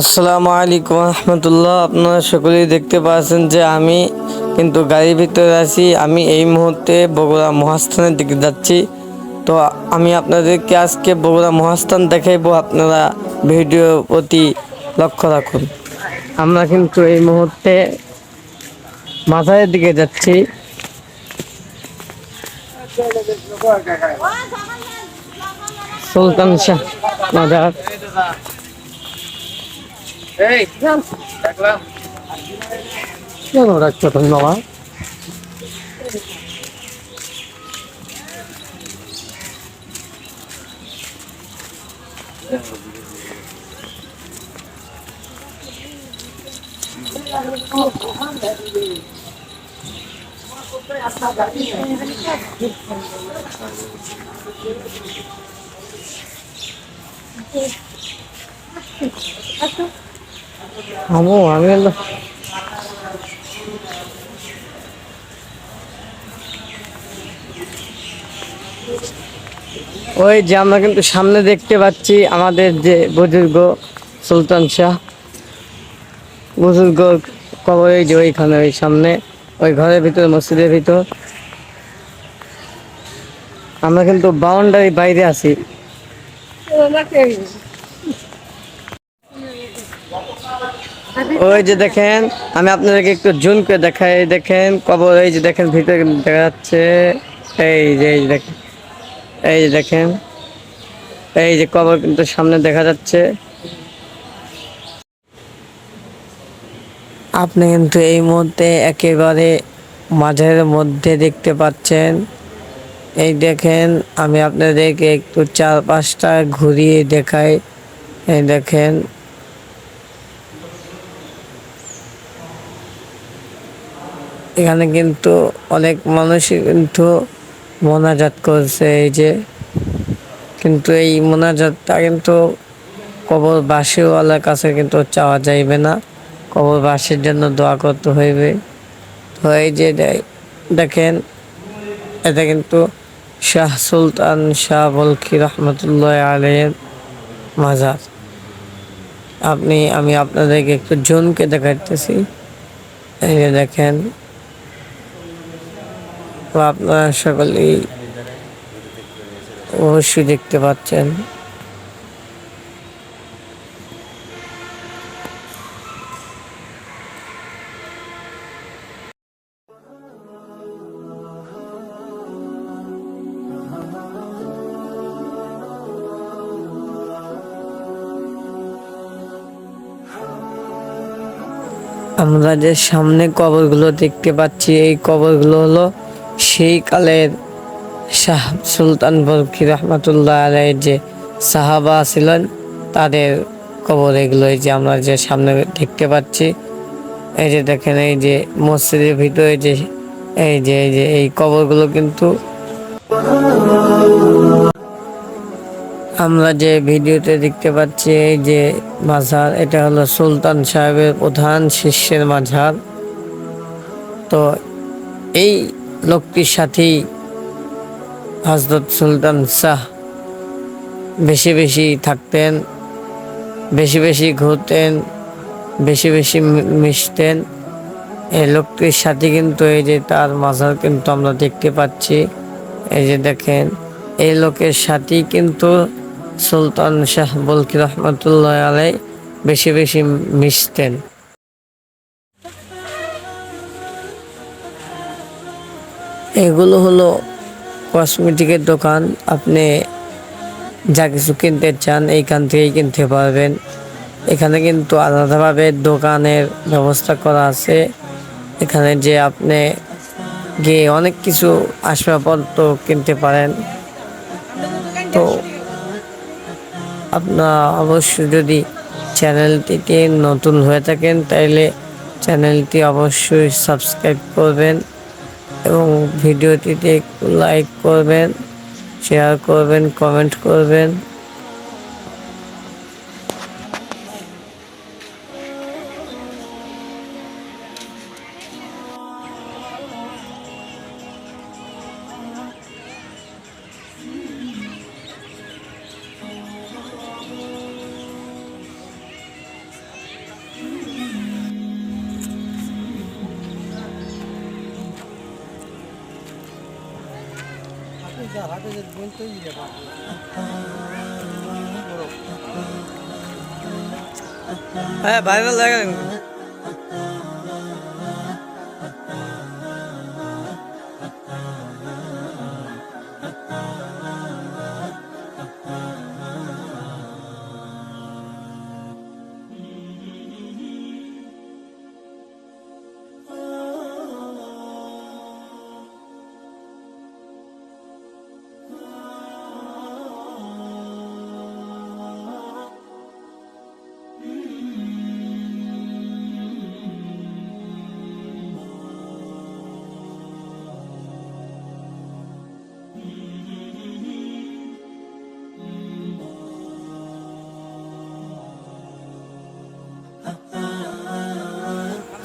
আসসালামু আলাইকুম রহমতুল্লাহ। আপনারা সকলেই দেখতে পাচ্ছেন যে আমি কিন্তু গাড়ির ভিতরে আছি। আমি এই মুহূর্তে বগুড়া মহাস্থানের দিকে যাচ্ছি। তো আমি আপনাদেরকে আজকে বগুড়া মহাস্থান দেখাইবো। আপনারা ভিডিও প্রতি লক্ষ্য রাখুন। আমরা কিন্তু এই মুহূর্তে মাথারের দিকে যাচ্ছি। সুলতান শাহ মাজার কেন রাখছো তুমি বাবা? আমো আমি হলো ওই যে আমরা কিন্তু সামনে দেখতে পাচ্ছি আমাদের যে বুজুর্গ সুলতান শাহ। বুজুর্গ কবর এই যে ওইখানে, ওই সামনে, ওই ঘরের ভিতর, মসজিদের ভিতর। আমরা কিন্তু বাউন্ডারি বাইরে আছি। ওই যে দেখেন, আমি আপনাদেরকে একটু জুন করে দেখাই, দেখেন, কবর, এই যে দেখেন, ভিতরে দেখা যাচ্ছে, এই যে এই যে দেখেন, এই যে দেখেন, এই যে কবর কিন্তু সামনে দেখা যাচ্ছে। আপনি কিন্তু এই মুহূর্তে একেবারে মাঝের মধ্যে দেখতে পাচ্ছেন। এই দেখেন, আমি আপনাদেরকে একটু চার পাঁচটা ঘুরিয়ে দেখাই। এই দেখেন এখানে কিন্তু অনেক মানুষই কিন্তু মোনাজাত করছে, এই যে। কিন্তু এই মোনাজাতটা কিন্তু কবর বাসীওয়ালার কাছে কিন্তু চাওয়া যাইবে না। কবর বাসীর জন্য দোয়া করতে হইবে। তো এই যে দেখেন, এটা কিন্তু শাহ সুলতান শাহ বলকি রহমতুল্লাহ আলের মাজার। আপনি, আমি আপনাদেরকে একটু জুনকে দেখাইতেছি। এই যে দেখেন আপনারা সকলেই অবশ্যই দেখতে পাচ্ছেন। আমরা যে সামনে কবরগুলো দেখতে পাচ্ছি এই কবরগুলো হলো সেই কালের শাহ সুলতান বরকি রহমতুল্লাহ আলাই যে সাহাবা ছিলেন, তাদের কবর এগুলো এই যে আমরা যে সামনে দেখতে পাচ্ছি, এই যে দেখেন এই যে মসজিদের ভিতরে যে এই যে এই যে এই কবরগুলো কিন্তু আমরা যে ভিডিওতে দেখতে পাচ্ছি, এই যে মাঝার এটা হলো সুলতান সাহেবের প্রধান শিষ্যের মাঝার তো এই লোকটির সাথেই হজরত সুলতান শাহ বেশি বেশি থাকতেন, বেশি বেশি ঘুরতেন, বেশি বেশি মিশতেন। এই লোকটির সাথে কিন্তু এই যে তার মাঝার কিন্তু আমরা দেখতে পাচ্ছি। এই যে দেখেন, এই লোকের সাথেই কিন্তু সুলতান শাহ বলকি রহমতুল্লাহ আলাই বেশি বেশি মিশতেন। এগুলো হলো কসমেটিকের দোকান। আপনি যা কিছু কিনতে চান, এইখান থেকেই কিনতে পারবেন। এখানে কিন্তু আলাদাভাবে দোকানের ব্যবস্থা করা আছে। এখানে যে আপনি গিয়ে অনেক কিছু আসবাবপত্র কিনতে পারেন। তো আপনার অবশ্যই যদি চ্যানেলটিতে নতুন হয়ে থাকেন, তাইলে চ্যানেলটি অবশ্যই সাবস্ক্রাইব করবেন। এবং ভিডিওটিতে একটু লাইক করবেন শেয়ার করবেন কমেন্ট করবেন। হ্যাঁ ভাইরাল হয়ে গেলেন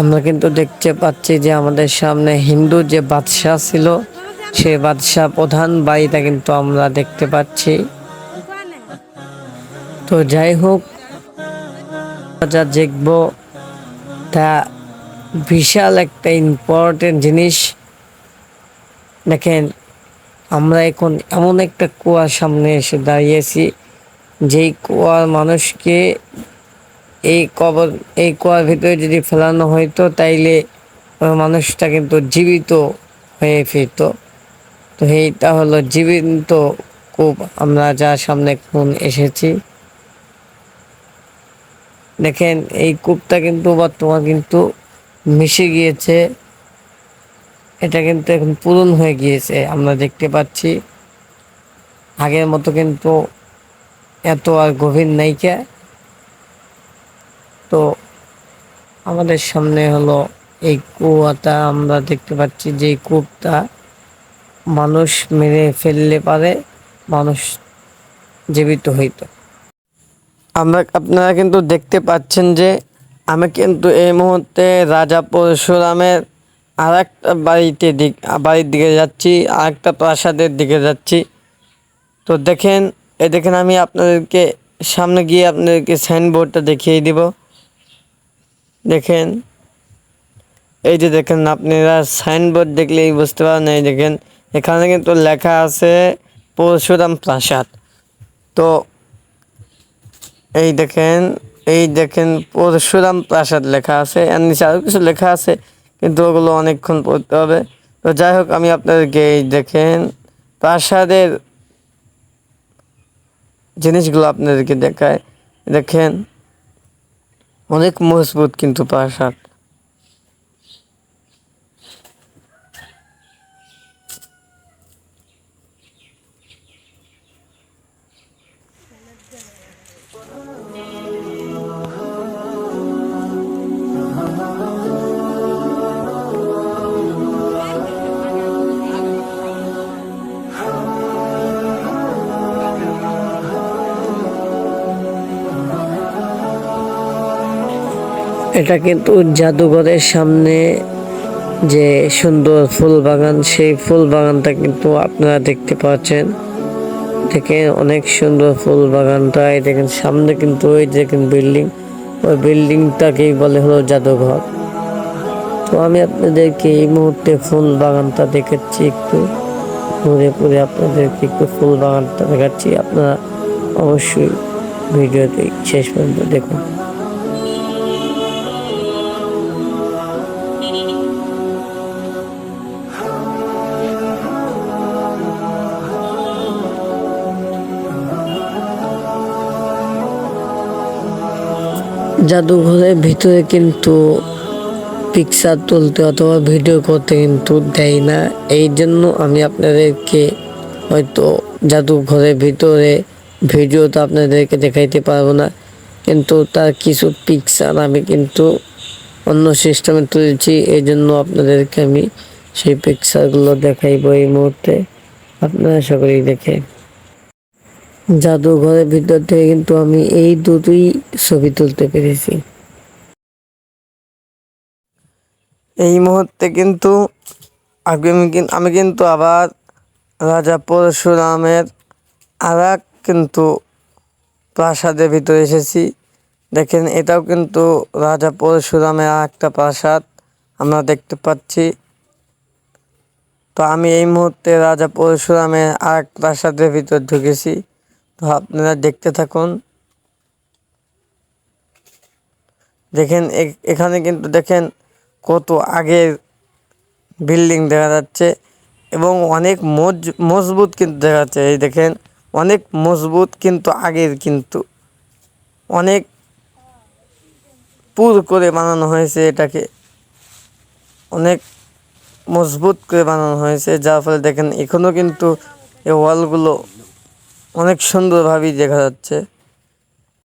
আমরা কিন্তু দেখতে পাচ্ছি যে আমাদের সামনে হিন্দু যে বাদশাহ ছিল, সে বাদশাহ প্রধান বাড়িটা কিন্তু আমরা দেখতে পাচ্ছি। তো যাই হোক যা দেখব, তা বিশাল একটা ইম্পর্টেন্ট জিনিস। দেখেন, আমরা এখন এমন একটা কুয়ার সামনে এসে দাঁড়িয়েছি, যেই কুয়ার মানুষকে এই কবর, এই কুয়ার ভিতরে যদি ফেলানো হইতো, তাইলে মানুষটা কিন্তু জীবিত হয়ে ফিরত। তো এইটা হলো জীবিত কূপ। আমরা যার সামনে খুন এসেছি। দেখেন, এই কূপটা কিন্তু বর্তমান কিন্তু মিশে গিয়েছে। এটা কিন্তু এখন পূরণ হয়ে গিয়েছে, আমরা দেখতে পাচ্ছি। আগের মতো কিন্তু এত আর গভীর নাইকা তো আমাদের সামনে হলো এই কুয়াটা, আমরা দেখতে পাচ্ছি যে কূপটা মানুষ মেরে ফেললে পারে, মানুষ জীবিত হইত। আমরা, আপনারা কিন্তু দেখতে পাচ্ছেন যে আমি কিন্তু এই মুহূর্তে রাজা পরশুরামের আর একটা বাড়িতে দিক বাড়ির দিকে যাচ্ছি আর একটা প্রাসাদের দিকে যাচ্ছি। তো দেখেন এ দেখেন আমি আপনাদেরকে সামনে গিয়ে আপনাদেরকে সাইনবোর্ডটা দেখিয়ে দিব। দেখেন, এই যে দেখেন আপনারা সাইনবোর্ড দেখলেই বুঝতে পারেন এই দেখেন এখানে কিন্তু লেখা আছে পরশুরাম প্রাসাদ। তো এই দেখেন এই দেখেন পরশুরাম প্রাসাদ লেখা আছে, এর নিচে আরও কিছু লেখা আছে, কিন্তু ওগুলো অনেকক্ষণ পড়তে হবে। তো যাই হোক, আমি আপনাদেরকে এই দেখেন প্রাসাদের জিনিসগুলো আপনাদেরকে দেখায় দেখেন অনেক মজবুত কিন্তু প্রাসাদ এটা কিন্তু জাদুঘরের সামনে যে সুন্দর ফুল বাগান সেই ফুল বাগানটা কিন্তু আপনারা দেখতে পাচ্ছেন। দেখেন অনেক সুন্দর ফুল বাগানটা এই দেখেন, সামনে কিন্তু ওই দেখেন বিল্ডিং। ওই বিল্ডিংটাকেই বলে হলো জাদুঘর। তো আমি আপনাদেরকে এই মুহূর্তে ফুল বাগানটা দেখাচ্ছি একটু। ঘুরে ঘুরে আপনাদেরকে একটু ফুল বাগানটা দেখাচ্ছি। আপনারা অবশ্যই ভিডিওতে শেষ পর্যন্ত দেখুন। জাদুঘরের ভিতরে কিন্তু পিকচার তুলতে অথবা ভিডিও করতে কিন্তু দেয় না। এই জন্য আমি আপনাদেরকে হয়তো জাদুঘরের ভিতরে ভিডিও তো আপনাদেরকে দেখাইতে পারব না, কিন্তু তার কিছু পিকচার আমি কিন্তু অন্য সিস্টেমে তুলেছি, এই জন্য আপনাদেরকে আমি সেই পিকচারগুলো দেখাইবো এই মুহূর্তে। আপনারা সকলেই দেখে জাদুঘরের ভিতর থেকে কিন্তু আমি এই দুটোই ছবি তুলতে পেরেছি। এই মুহূর্তে কিন্তু আমি কিন্তু আবার রাজা পরশুরামের আর কিন্তু প্রাসাদের ভিতরে এসেছি। দেখেন, এটাও কিন্তু রাজা পরশুরামের একটা প্রাসাদ আমরা দেখতে পাচ্ছি। তো আমি এই মুহূর্তে রাজা পরশুরামের আর এক প্রাসাদের ভিতর ঢুকেছি। তো আপনারা দেখতে থাকুন। দেখেন এখানে কিন্তু দেখেন কত আগের বিল্ডিং দেখা যাচ্ছে এবং অনেক মজ- মজবুত কিন্তু দেখা যাচ্ছে। এই দেখেন, অনেক মজবুত কিন্তু আগের কিন্তু। অনেক পুর করে বানানো হয়েছে এটাকে। অনেক মজবুত করে বানানো হয়েছে, যার ফলে দেখেন এখনও কিন্তু এই ওয়ালগুলো অনেক সুন্দরভাবেই দেখা যাচ্ছে।